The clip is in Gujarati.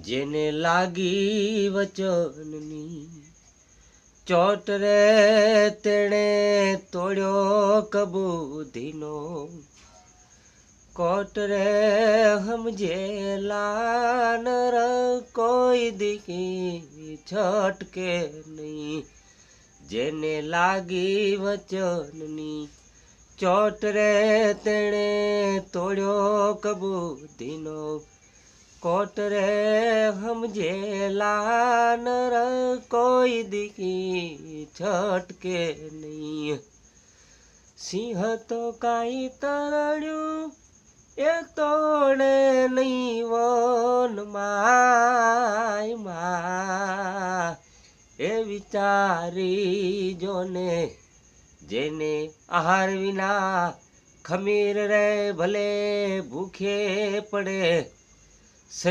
જેને લાગી વચનની ચોટ રે, તેણે તોડ્યો કબૂધીનો. કોટ રે સમજેલા નર કોઈ દીકી છટકે નહીં. જેને લાગી વચનની ચોટ રે, તેણે તોડ્યો કબૂધીનો. કોટ રે સમજેલા નર કોઈ દીકી છટકે નહીં. સિંહ તો કાંઈ તરડ્યું, એ તોડે નહીં વન માય મા. એ વિચારી જોને, જેને આહાર વિના ખમીર રે ભલે ભૂખે પડે. set